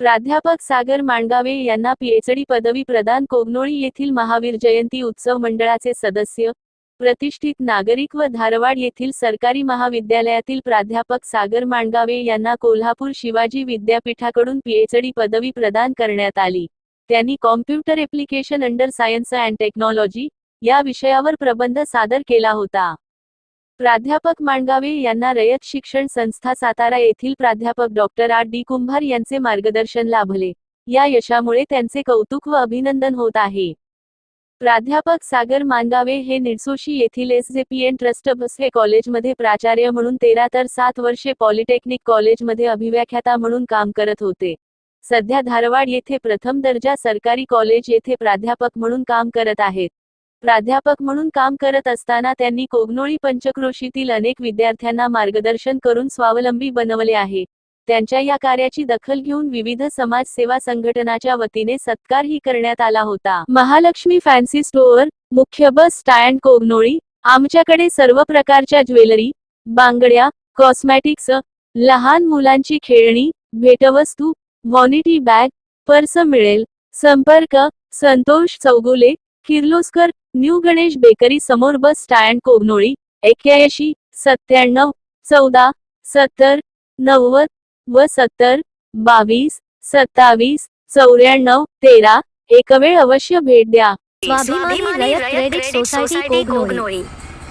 प्राध्यापक सागर मांडगावे यांना पीएचडी पदवी प्रदान कोगनोळी येथील महावीर जयंती उत्सव मंडळाचे सदस्य प्रतिष्ठित नागरिक व धारवाड येथील सरकारी महाविद्यालयातील प्राध्यापक सागर मांडगावे यांना कोल्हापूर शिवाजी विद्यापीठाकडून पीएचडी पदवी प्रदान करण्यात आली. त्यांनी computer application under science and technology या विषयावर प्रबंध सादर केला होता. प्राध्यापक मांडगावे यांना रयत शिक्षण संस्था सातारा येथील प्राध्यापक डॉक्टर आर. डी. कुंभार यांचे मार्गदर्शन लाभले. या यशामुळे त्यांचे कौतुक व अभिनंदन होत आहे. प्राध्यापक सागर मांगावे हे निडसोशी येथील S J P N trust हे कॉलेजमध्ये प्राचार्य म्हणून तेरा तर सात वर्षे पॉलिटेक्निक कॉलेजमध्ये अभिव्याख्याता म्हणून काम करत होते. सध्या धारवाड येथे प्रथम दर्जा सरकारी कॉलेज येथे प्राध्यापक म्हणून काम करत आहेत. प्राध्यापक म्हणून काम करत असताना त्यांनी कोगनोळी पंचक्रोशीतील अनेक विद्यार्थ्यांना मार्गदर्शन करून स्वावलंबी बनवले आहे. त्यांच्या या कार्याची दखल घेऊन विविध समाज सेवा संघटनाच्या वतीने सत्कारही करण्यात आला होता. महालक्ष्मी फॅन्सी स्टोअर मुख्य बस स्टँड कोगनोळी आमच्याकडे सर्व प्रकारच्या ज्वेलरी बांगड्या कॉस्मॅटिक्स लहान मुलांची खेळणी भेटवस्तू व्हॉनिटी बॅग पर्स मिळेल संपर्क संतोष चौगुले किर्लोस्कर न्यू गणेश बेकरी समोर बस स्टँड कोगनोळी एक्क्याऐंशी सत्त्याण्णव चौदा सत्तर नव्वद व सत्तर बावीस सत्तावीस चौऱ्याण्णव तेरा एक वेळ अवश्य भेट द्या. स्वाभिमानी रयत क्रेडिट सोसायटी कोगनोळी.